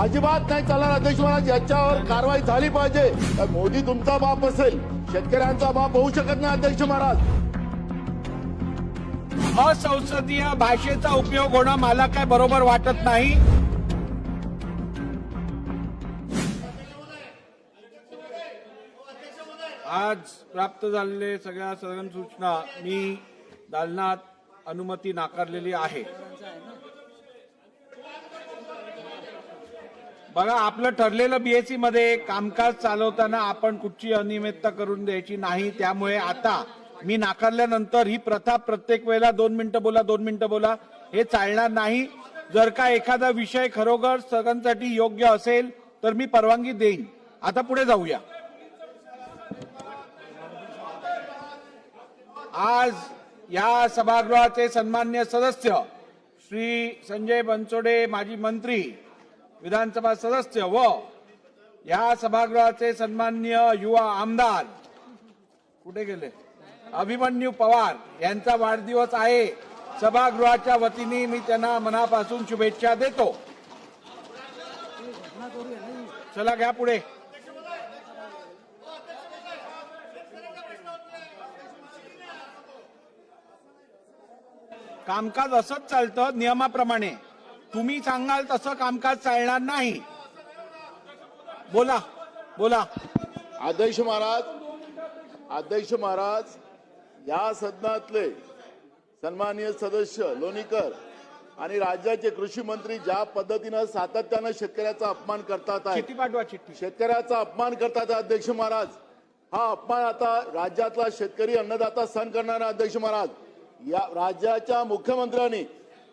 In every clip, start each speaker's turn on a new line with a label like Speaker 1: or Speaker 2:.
Speaker 1: अजिबात नाही चालणार. अध्यक्ष महाराज याच्यावर कारवाई झाली पाहिजे. तर मोदी तुमचा बाप असेल शेतकऱ्यांचा बाप होऊ शकत नाही अध्यक्ष महाराज.
Speaker 2: असंसदीय भाषेचा उपयोग होणं मला काय बरोबर वाटत नाही. आज प्राप्त झालेले सगळ्या सदन सूचना मी दालनात अनुमती नाकारलेली आहे. बघा आपलं ठरलेलं बीएससी मध्ये कामकाज चालवताना आपण कुठची अनियमितता करून द्यायची नाही त्यामुळे आता मी नाकारल्यानंतर ही प्रथा प्रत्येक वेळेला दोन मिनिटं बोला दोन मिनिटं बोला हे चालणार नाही. जर का एखादा विषय खरोखर सगळ्यांसाठी योग्य असेल तर मी परवानगी देईन. आता पुढे जाऊया. आज या सभागृहाचे सन्मान्य सदस्य श्री संजय बनसोडे माजी मंत्री विधानसभा सदस्य व या सभागृहाचे सन्मान्य युवा आमदार कुठे गेले? अभिमन्यू पवार यांचा वाढदिवस आहे. सभागृहाच्या वतीने मी त्यांना मनापासून शुभेच्छा देतो. चला घ्या पुढे. कामकाज असंच चालतं नियमाप्रमाणे. तुम्ही सांगाल तसं कामकाज चालणार नाही. बोला बोला.
Speaker 1: अध्यक्ष महाराज अध्यक्ष महाराज या सदनातले सन्माननीय सदस्य लोणीकर आणि राज्याचे कृषी मंत्री ज्या पद्धतीनं सातत्यानं शेतकऱ्याचा अपमान करतात शेतकऱ्याचा अपमान करतात अध्यक्ष महाराज. हा अपमान आता राज्यातला शेतकरी अन्नदाता सहन करणारा अध्यक्ष महाराज. या राज्याच्या मुख्यमंत्र्यांनी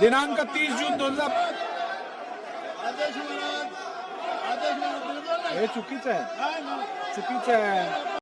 Speaker 2: दिनांक तीस जून दोन हजार हे चुकीचं आहे. चुकीचं आहे.